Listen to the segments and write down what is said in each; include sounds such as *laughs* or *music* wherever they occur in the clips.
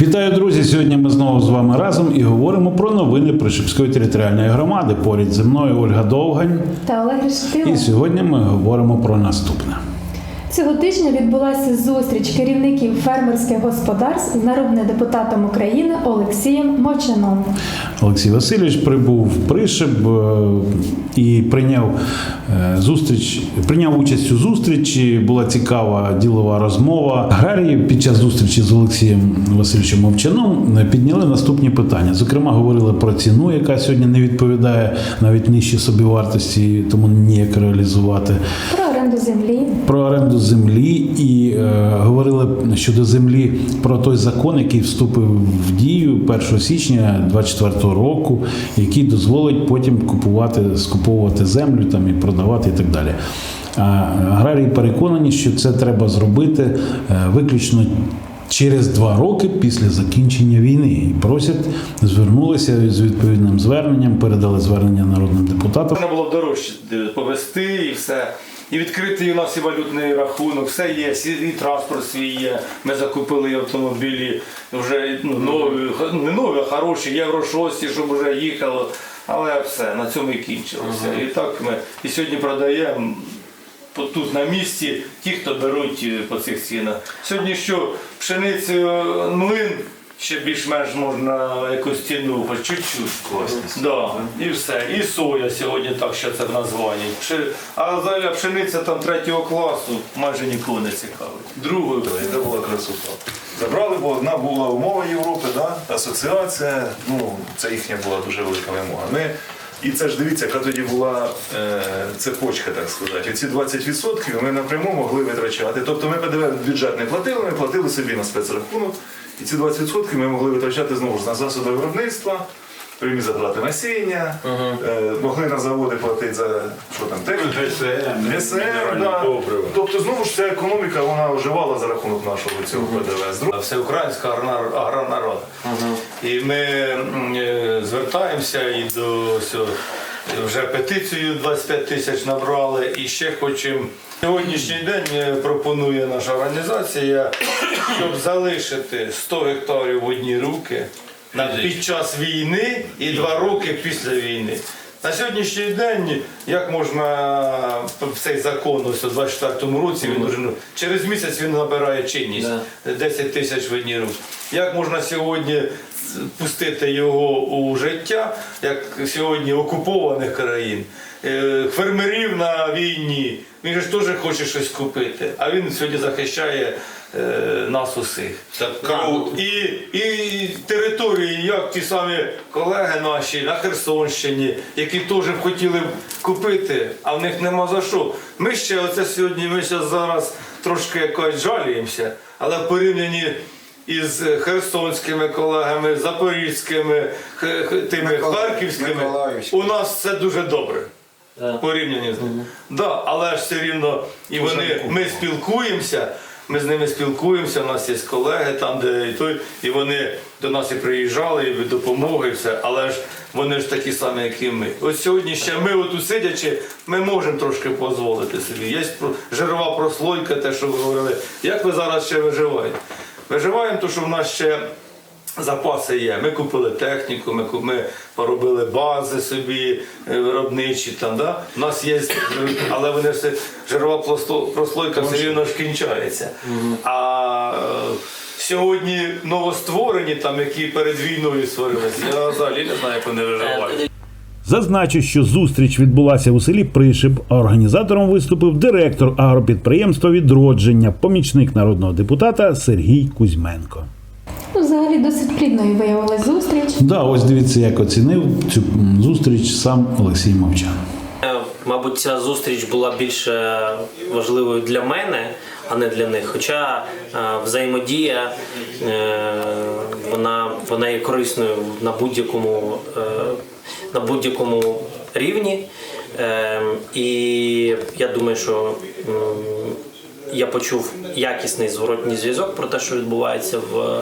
Вітаю, друзі! Сьогодні ми знову з вами разом і говоримо про новини Пришипської територіальної громади. Поряд зі мною Ольга Довгань. та Олег Рештило. І сьогодні ми говоримо про наступне. Цього тижня відбулася зустріч керівників фермерських господарств з народним депутатом України Олексієм Мочаном. Олексій Васильович прибув в Пришиб е, і прийняв е, зустріч, прийняв участь у зустрічі. Була цікава ділова розмова. Аграрії під час зустрічі з Олексієм Васильовичем Мовчаном е, підняли наступні питання. Зокрема, говорили про ціну, яка сьогодні не відповідає навіть нижче собівартості, тому ніяк реалізувати. Про оренду землі. про оренду землі і е, говорили щодо землі про той закон, який вступив в дію 1 січня 2024 року, який дозволить потім купувати, скуповувати землю там і продавати і так далі. А аграрії переконані, що це треба зробити е, виключно. Через два роки після закінчення війни і просять звернулися з відповідним зверненням, передали звернення народним депутатам. Можна було дорожче е, повести і все. І відкритий у нас і валютний рахунок, все є, і транспорт свій є. Ми закупили автомобілі вже ну, нові, не нові, а хороші, євро 6, щоб вже їхало. Але все, на цьому і кінчилося. І так ми і сьогодні продаємо тут на місці ті, хто беруть е, по цих цінах. Сьогодні що пшеницю е, млин. Ще більш-менш можна якусь ціну, хоч чуть-чуть. Да, і все. І соя сьогодні так, що це в названні. Пши- А взагалі пшениця там третього класу майже нікого не цікавить. Другою Це була красота. Забрали, бо одна була умова Європи, да? асоціація, ну, це їхня була дуже велика вимога. Ми, і це ж дивіться, яка тоді була е, цепочка, так сказати. Ці 20% ми напряму могли витрачати. Тобто ми ПДВ в бюджет не платили, ми платили собі на спецрахунок. І ці 20% ми могли витрачати знову ж на засоби виробництва, прямі затрати насіння, е, могли на заводи платити за що там, техніку. ГСМ, да. Тобто знову ж ця економіка вона вживала за рахунок нашого цього ПДВ. З друг- Всеукраїнська аграр- агронарод. І ми м, е, звертаємося і до сьо- вже петицію 25 тисяч набрали і ще хочемо. Сьогоднішній день е, пропонує наша організація, щоб залишити 100 гектарів в одні руки на під час війни і два роки після війни. На сьогоднішній день, як можна цей закон ось у 24-му році, він уже ну, через місяць він набирає чинність. 10 тисяч в одні. Як можна сьогодні пустити його у життя, як сьогодні окупованих країн, е, фермерів на війні, він же ж теж хоче щось купити, а він сьогодні захищає нас усіх. Ну, і, і території, як ті самі колеги наші на Херсонщині, які теж б хотіли б купити, а в них нема за що. Ми ще оце сьогодні, ми ще зараз трошки якось жаліємося, але в порівнянні із херсонськими колегами, запорізькими, х- х- тими харківськими, у нас все дуже добре. Порівняні з ними. Да, але ж все рівно і вони, ми спілкуємося, ми з ними спілкуємося, у нас є колеги там, де і той, і вони до нас і приїжджали, і допомоги, і все, але ж вони ж такі самі, як і ми. Ось сьогодні ще ми, отут сидячи, ми можемо трошки дозволити собі. Є жирова прослойка, те, що ви говорили. Як ви зараз ще виживаєте? Виживаємо, тому що в нас ще Запаси є. Ми купили техніку, ми, ми поробили бази собі е, виробничі. Там, да? У нас є, е, але вони все жирова прослойка все рівно ж кінчається. А е, сьогодні новостворені, там, які перед війною створилися, я взагалі не знаю, як вони виживають. Зазначу, що зустріч відбулася у селі Пришиб, а організатором виступив директор агропідприємства відродження, помічник народного депутата Сергій Кузьменко. Ну, взагалі досить плідною виявилася зустріч. Да, ось дивіться, як оцінив цю зустріч сам Олексій Мовчан. Е, Мабуть, ця зустріч була більше важливою для мене, а не для них. Хоча е, взаємодія е, вона, вона є корисною на будь-якому на будь-якому рівні. Е, І я думаю, що я почув якісний зворотній зв'язок про те, що відбувається в,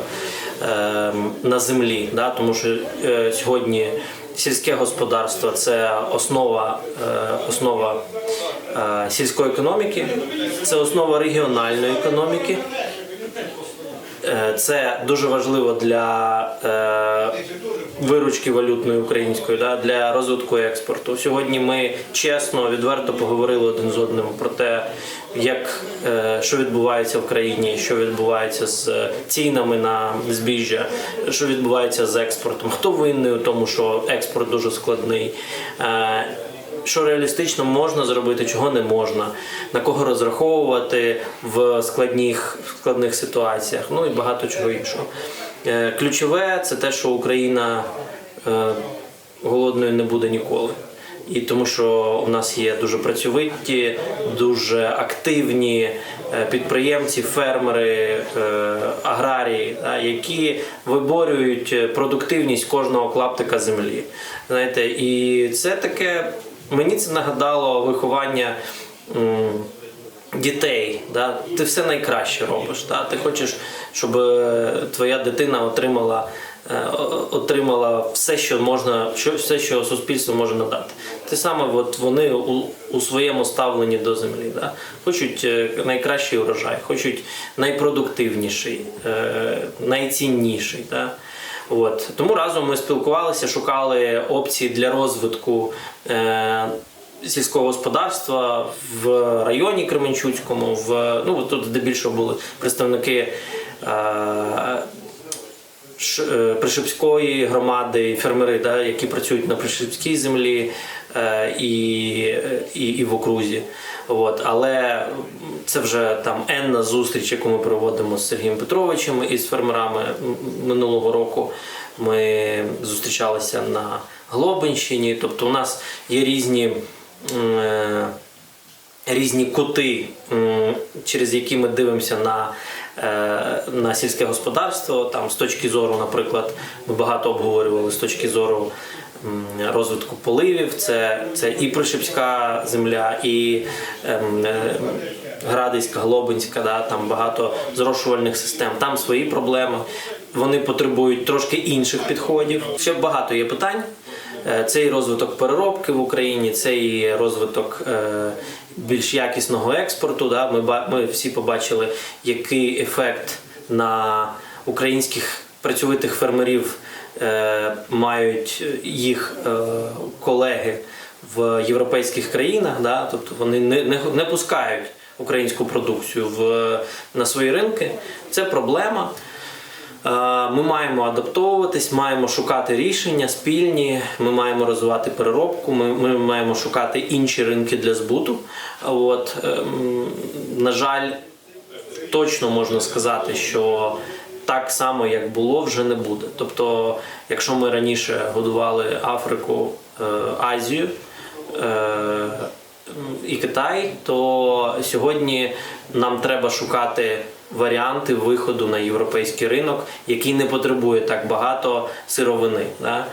е, на землі. Да? Тому що е, сьогодні сільське господарство це основа, е, основа е, сільської економіки, це основа регіональної економіки. Е, Це дуже важливо для е, виручки валютної української, да, для розвитку експорту. Сьогодні ми чесно, відверто поговорили один з одним про те, як, е, що відбувається в країні, що відбувається з цінами на збіжжя, що відбувається з експортом, хто винний у тому, що експорт дуже складний. Е, що реалістично можна зробити, чого не можна, на кого розраховувати в складних, складних ситуаціях, ну і багато чого іншого. Е, Ключове це те, що Україна е, голодною не буде ніколи. І тому що у нас є дуже працьовиті, дуже активні е, підприємці, фермери, е, аграрії, які виборюють е, продуктивність кожного клаптика землі. Знаєте, і це таке мені це нагадало виховання. Дітей, да? ти все найкраще робиш. Да? Ти хочеш, щоб твоя дитина отримала, отримала все, що можна, все, що суспільство може надати. Те саме от вони у, у своєму ставленні до землі. Да? Хочуть е, найкращий урожай, хочуть найпродуктивніший, е, найцінніший. Да? От. Тому разом ми спілкувалися, шукали опції для розвитку. Е, сільського господарства в районі Кременчуцькому, в ну тут здебільшого були представники е, е, Пришипської громади, фермери, да, які працюють на Пришипській землі е, і, і, і в окрузі. От. Але це вже там енна зустріч, яку ми проводимо з Сергієм Петровичем і з фермерами минулого року. Ми зустрічалися на Глобинщині. Тобто у нас є різні. е, різні кути, через які ми дивимося на, е, на сільське господарство. Там з точки зору, наприклад, ми багато обговорювали з точки зору розвитку поливів. Це, це і Пришипська земля, і ем, е, Градиська, Глобинська, да, там багато зрошувальних систем. Там свої проблеми. Вони потребують трошки інших підходів. Ще багато є питань. Е, Це і розвиток переробки в Україні, це і розвиток е, більш якісного експорту. Да? Ми, ми всі побачили, який ефект на українських працьовитих фермерів е, мають їх е, колеги в європейських країнах. Да? Тобто вони не, не, не пускають українську продукцію в, на свої ринки. Це проблема. Ми маємо адаптовуватись, маємо шукати рішення спільні. Ми маємо розвивати переробку. Ми, ми маємо шукати інші ринки для збуту. От ем, на жаль, точно можна сказати, що так само, як було, вже не буде. Тобто, якщо ми раніше годували Африку, е, Азію. е, і Китай, то сьогодні нам треба шукати варіанти виходу на європейський ринок, який не потребує так багато сировини. Да?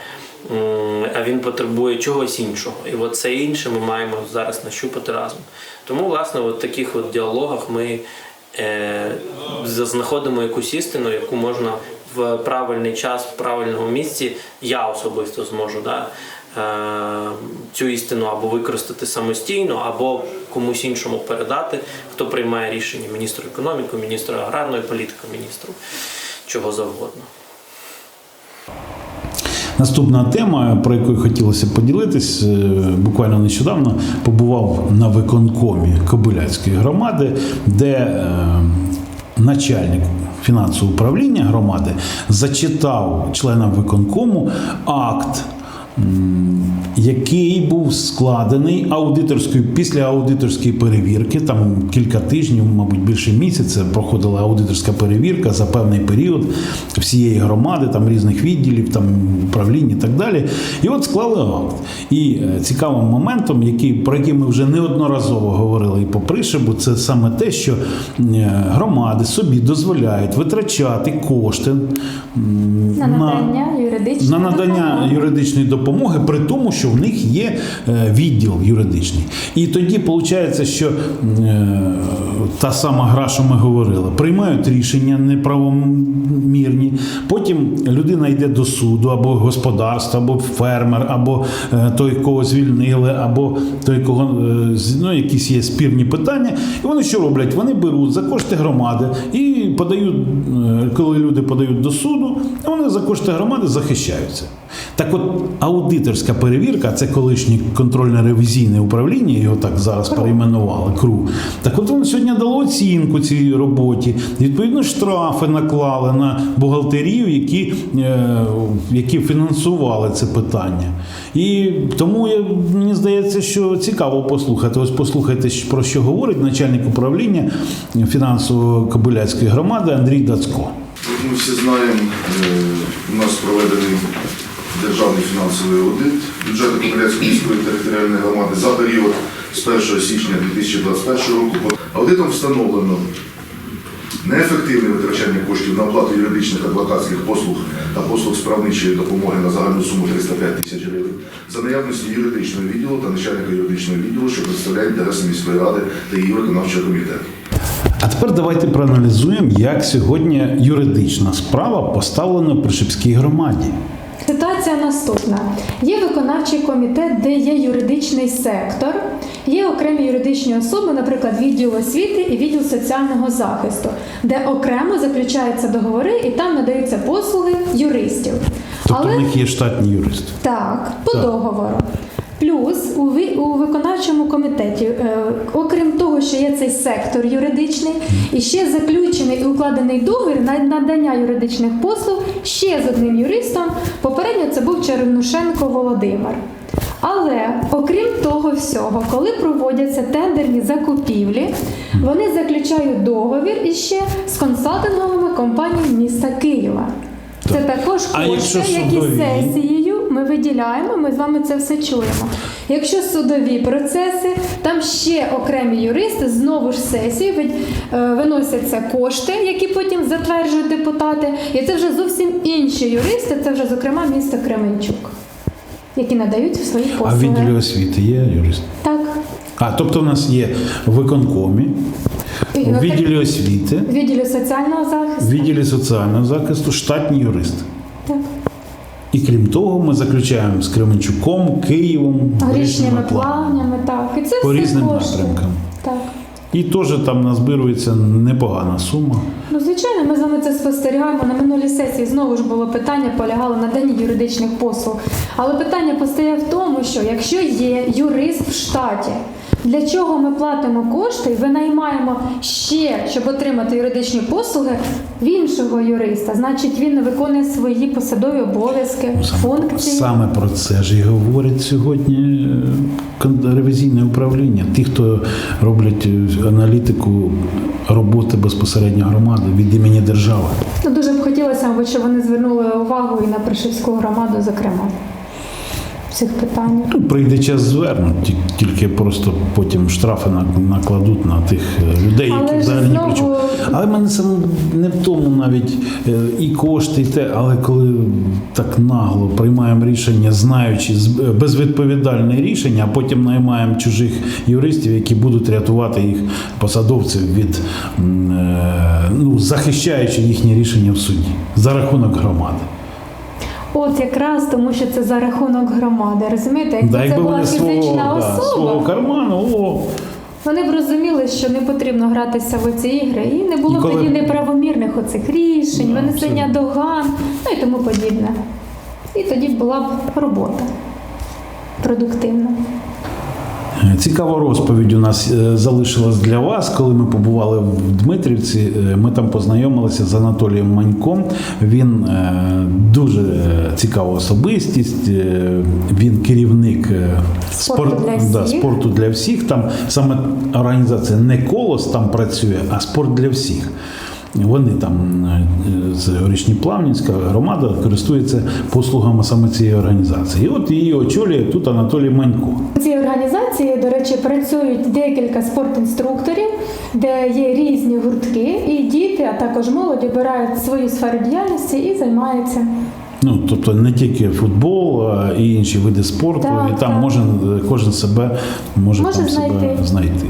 А він потребує чогось іншого. І от це інше ми маємо зараз нащупати разом. Тому, власне, в таких от діалогах ми е, знаходимо якусь істину, яку можна в правильний час, в правильному місці, я особисто зможу. Да? Е, Цю істину або використати самостійно, або комусь іншому передати, хто приймає рішення міністру економіки, міністру аграрної політики, міністру чого завгодно. Наступна тема, про яку хотілося поділитись, е, буквально нещодавно побував на виконкомі Кобиляцької громади, де е, начальник фінансового управління громади зачитав членам виконкому акт. Який був складений аудиторською після аудиторської перевірки, там кілька тижнів, мабуть, більше місяця проходила аудиторська перевірка за певний період всієї громади, там різних відділів, там управлінь і так далі. І от склали акт. І е, цікавим моментом, який, про який ми вже неодноразово говорили і по Пришибу, це саме те, що е, громади собі дозволяють витрачати кошти м, На надання юридичної на надання допомоги. юридичної допомоги допомоги, при тому, що в них є е, відділ юридичний. І тоді виходить, що е, та сама гра, що ми говорили, приймають рішення неправомірні. Потім людина йде до суду, або господарство, або фермер, або е, той, кого звільнили, або той, кого ну, якісь є спірні питання. І вони що роблять? Вони беруть за кошти громади і подають, коли люди подають до суду, вони за кошти громади захищаються. Так от аудиторська перевірка, це колишнє контрольно-ревізійне управління, його так зараз перейменували КРУ. Так от воно сьогодні дало оцінку цій роботі. Відповідно, штрафи наклали на бухгалтерів, які, е, які фінансували це питання. І тому я, мені здається, що цікаво послухати. Ось послухайте, про що говорить начальник управління фінансово-кобиляцької громади Андрій Дацько. Ми всі знаємо, е, у нас проведений державний фінансовий аудит бюджету Кобиляцької міської територіальної громади за період з 1 січня 2021 року. Аудитом встановлено неефективне витрачання коштів на оплату юридичних адвокатських послуг та послуг справничої допомоги на загальну суму 305 тисяч гривень за наявності юридичного відділу та начальника юридичного відділу, що представляє інтереси міської ради та її виконавчого комітету. А тепер давайте проаналізуємо, як сьогодні юридична справа поставлена при Шипській громаді. Ситуація наступна: є виконавчий комітет, де є юридичний сектор, є окремі юридичні особи, наприклад, відділ освіти і відділ соціального захисту, де окремо заключаються договори і там надаються послуги юристів. Тобто в них є штатні юристи. Так, по Так. договору. Плюс у, ви- у виконавчому комітеті, е, окрім того, що є цей сектор юридичний, і ще заключений і укладений договір на надання юридичних послуг ще з одним юристом. Попередньо це був Чернушенко Володимир. Але окрім того всього, коли проводяться тендерні закупівлі, вони заключають договір іще з консалтинговими компаніями міста Києва. Це також кошти, які сесією ми виділяємо, ми з вами це все чуємо. Якщо судові процеси, там ще окремі юристи знову ж сесії е, виносяться кошти, які потім затверджують депутати. І це вже зовсім інші юристи, це вже зокрема місто Кременчук, які надають свої А в відділі освіти є юрист? Так. А тобто в нас є в виконкомі, у відділі освіти, відділі соціального захисту. відділі соціального захисту штатні юристи. І крім того, ми заключаємо з Кременчуком, Києвом, горішніми плавнями так. І це по різним кошти. напрямкам. Так. І теж там назбирується непогана сума. Ну, звичайно, ми з вами це спостерігаємо. На минулій сесії знову ж було питання, полягало на дані юридичних послуг. Але питання постає в тому, що якщо є юрист в штаті, для чого ми платимо кошти і винаймаємо ще, щоб отримати юридичні послуги в іншого юриста? Значить, він виконує свої посадові обов'язки, функції. Саме про це ж і говорять сьогодні е, ревізійне управління. Ті, хто роблять е, аналітику роботи безпосередньо громади від імені держави. Ну, дуже б хотілося, щоб вони звернули увагу і на Пришивську громаду, зокрема, в цих питаннях. Ну, прийде час звернуть, тільки просто потім штрафи на- накладуть на тих е, людей, Але які взагалі ні при знову- чому. Але мене саме не в тому навіть е, і кошти, і те, але коли так нагло приймаємо рішення, знаючи безвідповідальне рішення, а потім наймаємо чужих юристів, які будуть рятувати їх посадовців від е, ну, захищаючи їхні рішення в суді за рахунок громади. От якраз тому, що це за рахунок громади. Розумієте, якби Да, це якби була фізична свого, фізична да, особа, свого карману, о, вони б розуміли, що не потрібно гратися в ці ігри, і не було І коли- тоді неправомірних оцих рішень, Да, винесення доган, ну і тому подібне. І тоді була б робота продуктивна. Цікава розповідь у нас е, залишилась для вас, коли ми побували в Дмитрівці. Е, Ми там познайомилися з Анатолієм Маньком. Він е, дуже цікава особистість. Він керівник Спорту для да, всіх. спорту для всіх. Там саме організація не колос там працює, а спорт для всіх. Вони там е, з Горішні-Плавнінська громада користується послугами саме цієї організації. І от її очолює тут Анатолій Манько. У цій організації, до речі, працюють декілька спортінструкторів, де є різні гуртки, і діти, а також молодь обирають свою сферу діяльності і займаються. Ну, тобто не тільки футбол, а і інші види спорту, Так, і там так. може кожен себе може, Може там себе знайти.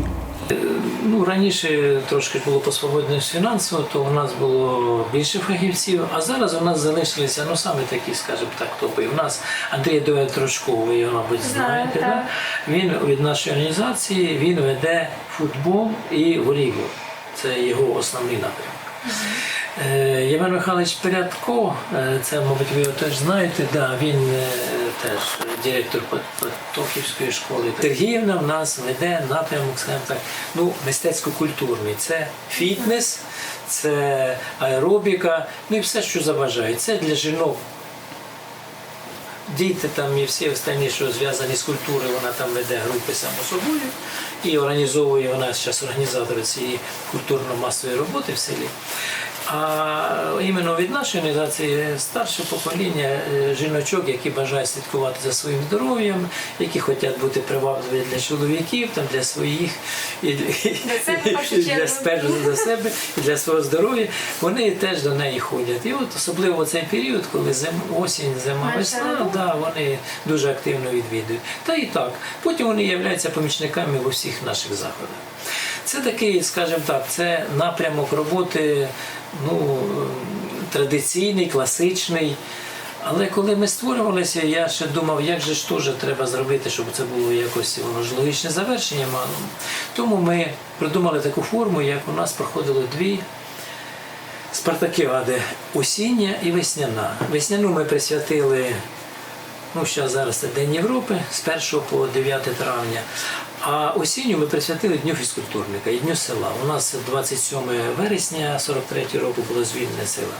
Ну, раніше трошки було посвободність фінансово, то у нас було більше фахівців, а зараз у нас залишилися ну саме такі, скажімо так, топи. У нас Андрій Дует Трошков, ви його, мабуть, знаєте. так. Да? Він від нашої організації він веде футбол і волейбол. Це його основний напрямок. Е, Євген Михайлович Порядко, е, це, мабуть, ви його теж знаєте, да, він е, теж директор Пот- Потоківської школи. Сергіївна в нас веде напрямок, скажімо так, ну, мистецько-культурний. Це фітнес, це аеробіка, ну і все, що забажають. Це для жінок. Діти там і всі останні, що зв'язані з культурою, вона там веде групи само собою і організовує вона зараз організатор цієї культурно-масової роботи в селі. А іменно від нашої організації старше покоління е, жіночок, які бажають слідкувати за своїм здоров'ям, які хочуть бути привабливі для чоловіків, там для своїх і, першу і для перш за себе і для свого здоров'я, вони теж до неї ходять. І от особливо цей період, коли зим, осінь, зима, весна, да, вони дуже активно відвідують. Та і так. Потім вони являються помічниками в усіх наших заходах. Це такий, скажімо так, це напрямок роботи ну, традиційний, класичний. Але коли ми створювалися, я ще думав, як же ж теж треба зробити, щоб це було якось воно ж логічне завершення мало. Тому ми придумали таку форму, як у нас проходило дві спартакіади осіння і весняна. Весняну ми присвятили Ну, зараз це День Європи з 1 по 9 травня. А осінню ми присвятили Дню фізкультурника і Дню села. У нас 27 вересня 43 року було звільнене села.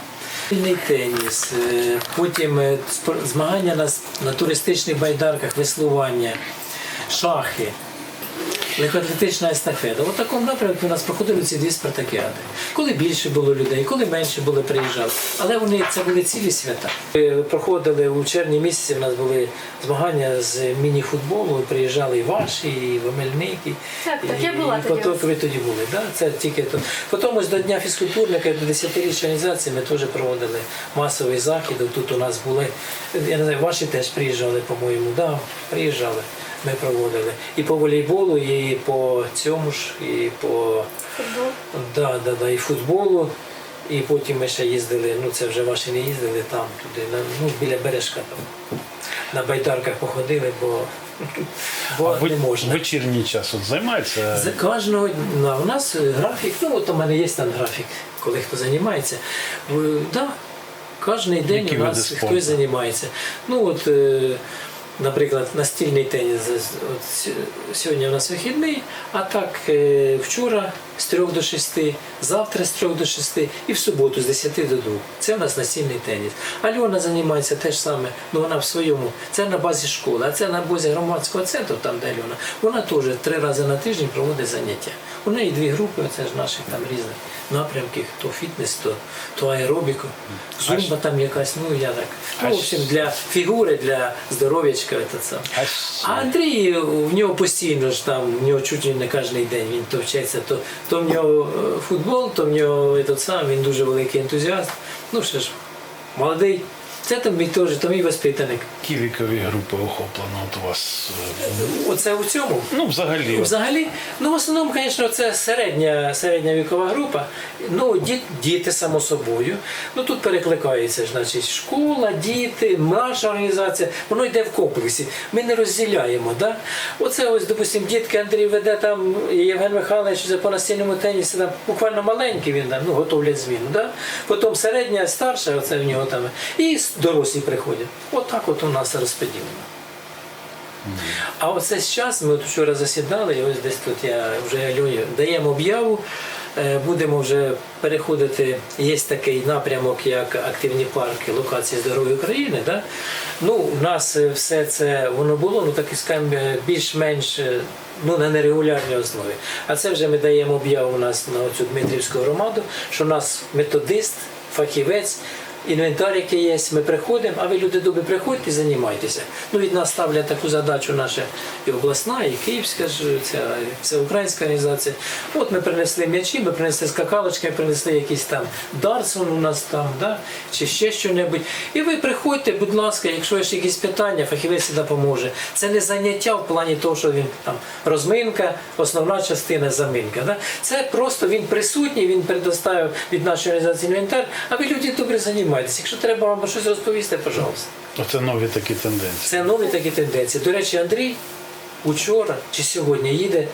Вільний теніс, е, потім е, змагання на, на туристичних байдарках, веслування, шахи. Легкоатлетична естафета. У такому напрямку у нас проходили ці дві спартакіади. Коли більше було людей, коли менше було, приїжджали. Але вони це були цілі свята. Ми проходили у червні місяці. У нас були змагання з міні-футболу. Приїжджали і ваші, і Вомельники. Так, так, і, я була і тоді. ви тоді були. Да? Це тільки то. Потім ось до Дня фізкультурника, до 10-річчя організації ми теж проводили масовий захід. Тут у нас були, я не знаю, ваші теж приїжджали, по-моєму, да, приїжджали. Ми проводили і по волейболу, і по цьому ж, і по Футбол. да, да, да, і футболу. І потім ми ще їздили, ну це вже ваші не їздили там, туди, на, ну, біля бережка там. На байдарках походили, бо, *laughs* бо не можна. вечірній час от займається. З кожного дня у нас графік, ну от у мене є там графік, коли хто займається. В- Да, кожен день Які у нас хтось займається. Ну от, е, наприклад, настільний теніс. От, сьогодні у нас вихідний, а так е, вчора з 3 до 6, завтра з 3 до 6 і в суботу з 10 до 2. Це у нас настільний теніс. Альона займається теж саме, ну вона в своєму, це на базі школи, а це на базі громадського центру, там де Альона, вона теж три рази на тиждень проводить заняття. У неї дві групи, це ж наших там різних напрямків, то фітнес, то, то аеробіку, зумба там якась, ну я так. Ну, в общем, для фігури, для здоров'ячка. А Андрій в нього постійно ж там, в нього чуть ли не кожен день він то вчиться, то, то в нього е, футбол, то в нього этот сам, він дуже великий ентузіаст. Ну все ж, молодий. Це там мій теж, то мій воспитаник. Які вікові групи охоплено от у вас? е, Оце у цьому. Ну, взагалі. Взагалі, ну в основному, звісно, це середня, середня вікова група. Ну, діт, діти, само собою. Ну тут перекликається, значить, школа, діти, наша організація, воно йде в комплексі. Ми не розділяємо. Да? Оце ось, допустимо, дітки Андрій веде там і Євген Михайлович по настільному тенісі, там буквально маленький він там, ну, готовлять зміну. Да? Потім середня, старша, оце в нього там. І дорослі приходять. Отак от у нас розподілено. А оце зараз ми от вчора засідали, і ось десь тут я вже Альоні даємо об'яву. е, Будемо вже переходити. Є такий напрямок, як активні парки локації здоров'я України. Да? Ну, у нас е, все це воно було, ну так і скажімо, е, більш-менш ну, на нерегулярній основі. А це вже ми даємо об'яву у нас на цю Дмитрівську громаду, що у нас методист, фахівець інвентар, який є, ми приходимо, а ви люди добрі, приходьте займайтеся. Ну, від нас ставлять таку задачу наша і обласна, і київська ж ця, це українська організація. От ми принесли м'ячі, ми принесли скакалочки, ми принесли якийсь там Дарсон у нас там, да? чи ще що-небудь. І ви приходьте, будь ласка, якщо є ще якісь питання, фахівець допоможе. Це не заняття в плані того, що він там розминка, основна частина заминка. Да? Це просто він присутній, він предоставив від нашої організації інвентар, а ви люди добре займаєтесь. Якщо треба вам щось розповісти, пожалуйста. Оце нові такі тенденції. Це нові такі тенденції. До речі, Андрій учора чи сьогодні їде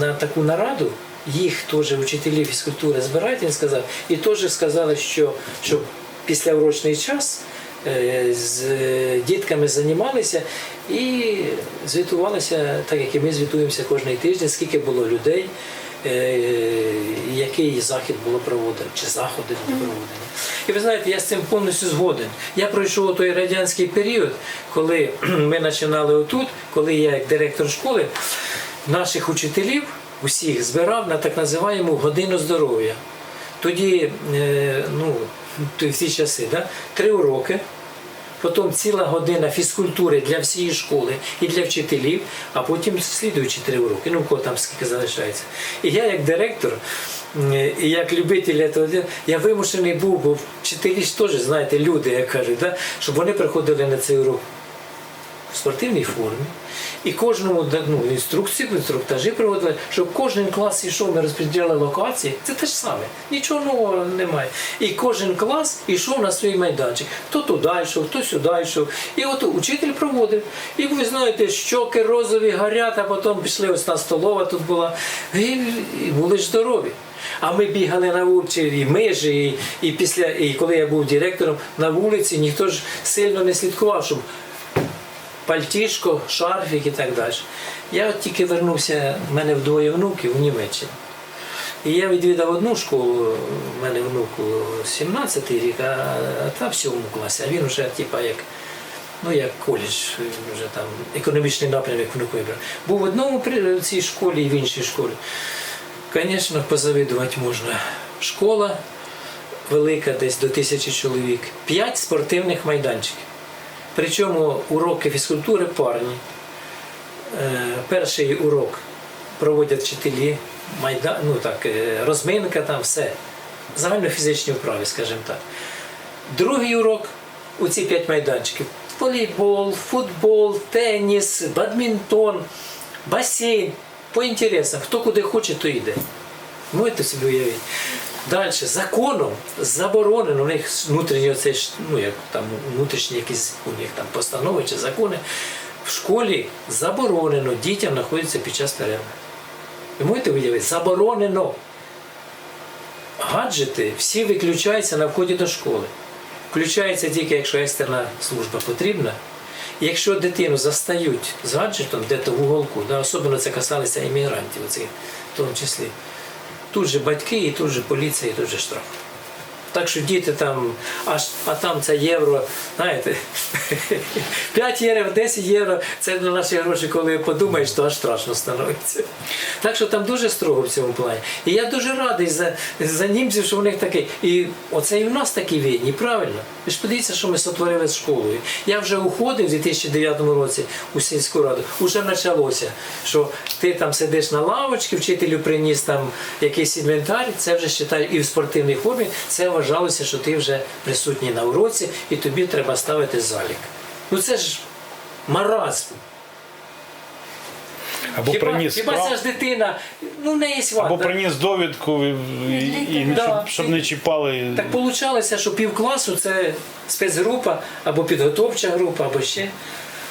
на таку нараду. Їх теж вчителі фізкультури збирають, він сказав, і теж сказали, що щоб післяурочний час е, з дітками займалися і звітувалися, так як і ми звітуємося кожен тиждень, скільки було людей, який захід було проводено, чи заходи були проводені. І ви знаєте, я з цим повністю згоден. Я пройшов той радянський період, коли *clears throat* ми починали отут, коли я як директор школи наших учителів усіх збирав на так називаємо годину здоров'я. Тоді, е, ну, в ті часи, да, три уроки, потім ціла година фізкультури для всієї школи і для вчителів, а потім слідуючі три уроки, ну, у кого там скільки залишається. І я як директор, і як любитель цього, я вимушений був, бо вчителі ж теж, знаєте, люди, як кажуть, да, щоб вони приходили на цей урок в спортивній формі. І кожному ну, інструкцію, інструктажі проводили, щоб кожен клас йшов, ми розподіляли локації. Це те ж саме. Нічого нового немає. І кожен клас йшов на свій майданчик. Хто туди йшов, хто сюди йшов. І от учитель проводив. І ви знаєте, щоки розові горять, а потім пішли ось на столова тут була. І, були ж здорові. А ми бігали на вулиці, і ми і, і після, і коли я був директором на вулиці, ніхто ж сильно не слідкував, щоб пальтішко, шарфік і так далі. Я от тільки вернувся, в мене вдвоє внуків в Німеччині. І я відвідав одну школу, в мене внуку 17-й рік, а, та в сьомому класі, а він вже типа як. Ну, як коледж, вже там економічний напрямок внуку вибрав. Був в одному в цій школі і в іншій школі. Звісно, позавидувати можна. Школа велика, десь до тисячі чоловік, п'ять спортивних майданчиків. Причому уроки фізкультури парні. Е, Перший урок проводять вчителі, майдан, ну так, е, розминка там, все. Загальнофізичні вправи, скажімо так. Другий урок у ці п'ять майданчиків: волейбол, футбол, теніс, бадмінтон, басейн. По інтересам, хто куди хоче, то йде. Можете собі уявити. Далі, законом заборонено, у них внутрішні оце ну як там внутрішні якісь у них там постанови чи закони. В школі заборонено дітям знаходитися під час перерви. Ви можете уявити? Заборонено. Гаджети всі виключаються на вході до школи. Включається тільки, якщо екстерна служба потрібна. Якщо дитину застають з гаджетом де-то в уголку, да, особливо це касалося іммігрантів, в тому числі, тут же батьки, і тут же поліція, і тут же штраф. Так що діти там, аж, а там це євро, знаєте, *laughs* 5 євро, 10 євро, це на наші гроші, коли подумаєш, то аж страшно становиться. Так що там дуже строго в цьому плані. І я дуже радий за, за німців, що в них такий. І оце і в нас такі війні, правильно? Ви ж подивіться, що ми сотворили з школою. Я вже уходив у 2009 році у сільську раду, уже почалося, що ти там сидиш на лавочці, вчителю приніс там якийсь інвентар, це вже вважаю, і в спортивній формі це вважалося, що ти вже присутній на уроці і тобі треба ставити залік. Ну це ж маразм. Або Хіба, приніс хіба справ- ця ж дитина, ну в неї сват. або приніс довідку, і, і, і Да. щоб, щоб не чіпали. Так вийшло, що півкласу це спецгрупа або підготовча група, або ще.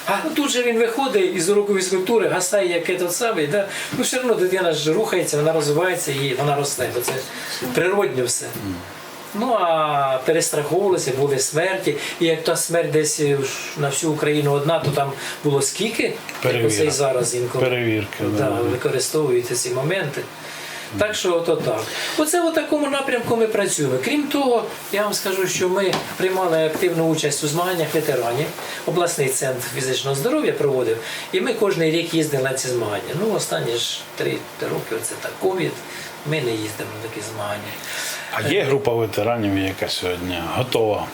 А ну, тут же він виходить із уроку фізкультури, гасає як той самий. Да? Ну все одно дитина ж рухається, вона розвивається і вона росте, бо це природньо все. Ну а перестраховувалися, були смерті. І як та смерть десь е, на всю Україну одна, то там було скільки, оце і зараз інколи. Перевірки, Да, да. використовуються ці моменти. Так що ото так. Оце в такому напрямку ми працюємо. Крім того, я вам скажу, що ми приймали активну участь у змаганнях ветеранів. Обласний центр фізичного здоров'я проводив, і ми кожен рік їздили на ці змагання. Ну, останні ж три роки, оце так ковід, ми не їздимо на такі змагання. А є група ветеранів, яка сьогодні готова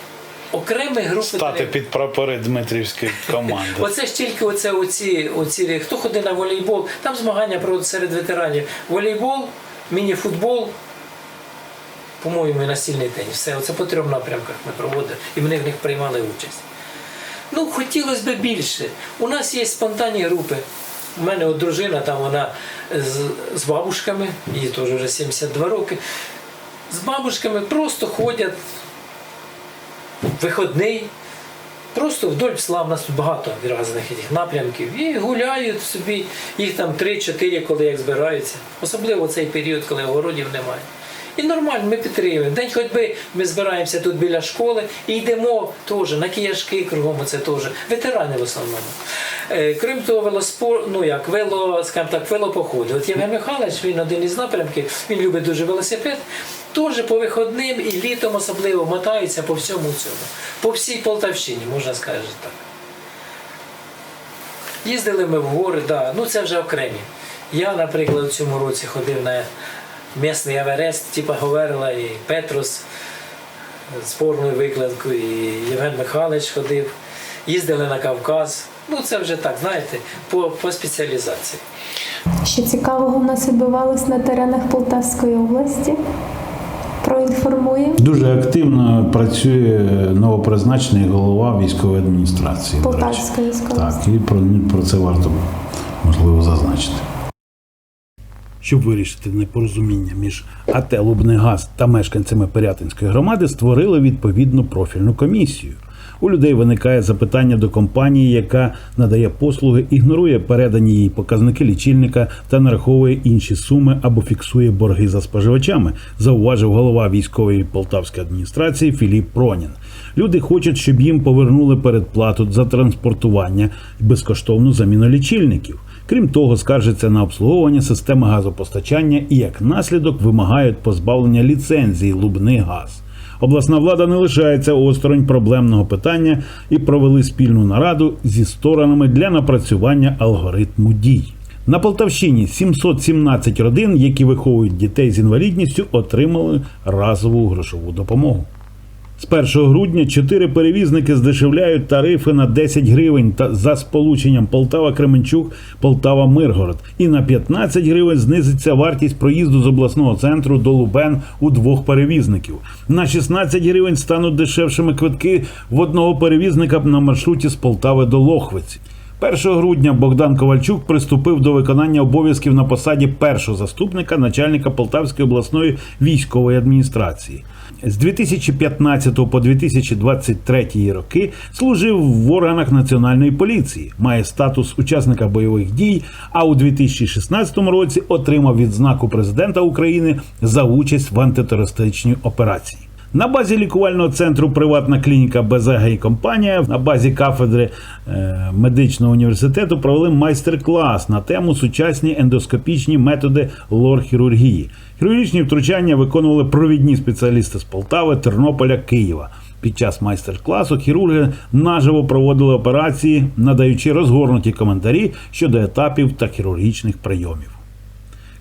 Окремі групи стати треба. під прапори Дмитрівської команди. Оце ж тільки оце, оці, оці, хто ходить на волейбол, там змагання проводять серед ветеранів. Волейбол, міні-футбол, по-моєму, і настільний теніс. Все, оце по трьом напрямках ми проводили, і ми в них приймали участь. Ну, хотілося б більше. У нас є спонтанні групи. У мене от дружина, там вона з, з бабушками, їй теж вже 72 роки. З бабушками просто ходять виходний, просто вдоль села, в нас тут багато этих напрямків. І гуляють собі, їх там 3-4, коли як збираються. Особливо цей період, коли огородів немає. І нормально, ми підтримуємо. День ходьби ми збираємося тут біля школи і йдемо теж на кияшки кругом, це теж. Ветерани в основному. Е, Крім того, велоспор, ну як, вело, скажімо так, велопоходи. От Євген Михайлович, він один із напрямків, він любить дуже велосипед. Теж по виходним і літом особливо мотається по всьому цьому. По всій Полтавщині, можна сказати так. Їздили ми в гори, да. ну це вже окремі. Я, наприклад, у цьому році ходив на місний Еверест, типа говорила і Петрус з порною викладкою, і Євген Михайлович ходив. Їздили на Кавказ. Ну це вже так, знаєте, по, по спеціалізації. Що цікавого в нас відбувалось на теренах Полтавської області? Проінформуємо. Дуже активно працює новопризначений голова військової адміністрації. Полтавської військової. Так, і про, про це варто можливо зазначити. Щоб вирішити непорозуміння між АТ «Лубнигаз» та мешканцями Пирятинської громади, створили відповідну профільну комісію. У людей виникає запитання до компанії, яка надає послуги, ігнорує передані їй показники лічильника та нараховує інші суми або фіксує борги за споживачами, зауважив голова військової полтавської адміністрації Філіп Пронін. Люди хочуть, щоб їм повернули передплату за транспортування і безкоштовну заміну лічильників. Крім того, скаржаться на обслуговування системи газопостачання і як наслідок вимагають позбавлення ліцензії Лубний газ. Обласна влада не лишається осторонь проблемного питання і провели спільну нараду зі сторонами для напрацювання алгоритму дій. На Полтавщині 717 родин, які виховують дітей з інвалідністю, отримали разову грошову допомогу. З 1 грудня чотири перевізники здешевляють тарифи на 10 гривень та за сполученням Полтава-Кременчук, Полтава-Миргород. І на 15 гривень знизиться вартість проїзду з обласного центру до Лубен у двох перевізників. На 16 гривень стануть дешевшими квитки в одного перевізника на маршруті з Полтави до Лохвиці. 1 грудня Богдан Ковальчук приступив до виконання обов'язків на посаді першого заступника начальника Полтавської обласної військової адміністрації. З 2015 по 2023 роки служив в органах національної поліції, має статус учасника бойових дій. А у 2016 році отримав відзнаку президента України за участь в антитерористичній операції. На базі лікувального центру приватна клініка БЗГ і компанія на базі кафедри е, медичного університету провели майстер-клас на тему сучасні ендоскопічні методи лор-хірургії. Хірургічні втручання виконували провідні спеціалісти з Полтави, Тернополя, Києва. Під час майстер-класу хірурги наживо проводили операції, надаючи розгорнуті коментарі щодо етапів та хірургічних прийомів.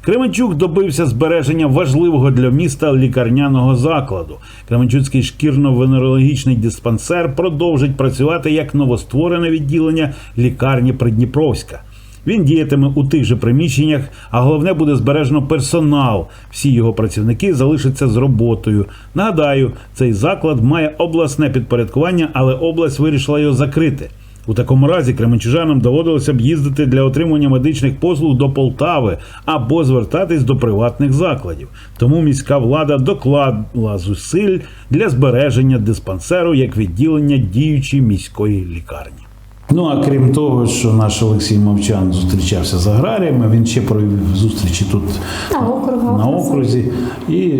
Кременчук добився збереження важливого для міста лікарняного закладу. Кременчуцький шкірно-венерологічний диспансер продовжить працювати як новостворене відділення лікарні Придніпровська. Він діятиме у тих же приміщеннях, а головне буде збережено персонал. Всі його працівники залишаться з роботою. Нагадаю, цей заклад має обласне підпорядкування, але область вирішила його закрити. У такому разі кременчужанам доводилося б їздити для отримання медичних послуг до Полтави або звертатись до приватних закладів. Тому міська влада докладла зусиль для збереження диспансеру як відділення діючої міської лікарні. Ну а крім того, що наш Олексій Мовчан зустрічався з аграріями, він ще провів зустрічі тут На округах. на окрузі, і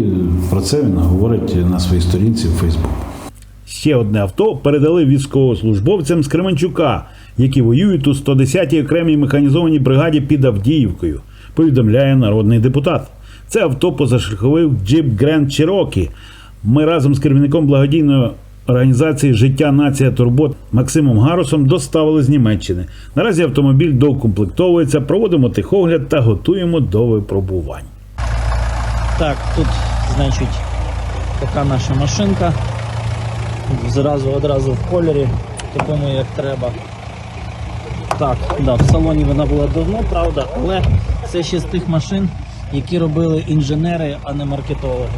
про це він говорить на своїй сторінці в Фейсбук. Ще одне авто передали військовослужбовцям з Кременчука, які воюють у 110-й окремій механізованій бригаді під Авдіївкою, повідомляє народний депутат. Це авто позашляховий джип Grand Cherokee. Ми разом з керівником благодійної організації Життя Нація Турбот Максимом Гарусом доставили з Німеччини. Наразі автомобіль доукомплектовується, проводимо техогляд та готуємо до випробувань. Так, тут, значить, Така наша машинка. Зразу одразу в кольорі, такому як треба. Так, да, в салоні вона була давно, правда, але це ще з тих машин, які робили інженери, а не маркетологи.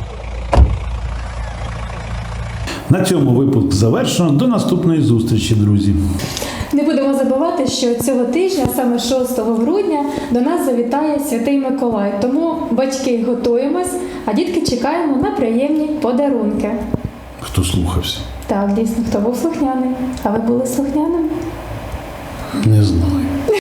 На цьому випуск завершено. До наступної зустрічі, друзі. Не будемо забувати, що цього тижня, саме 6 грудня, до нас завітає Святий Миколай. Тому батьки готуємось, а дітки чекаємо на приємні подарунки. Хто слухався? Так, дійсно, хто був слухняний, а ви були слухняними? Не знаю.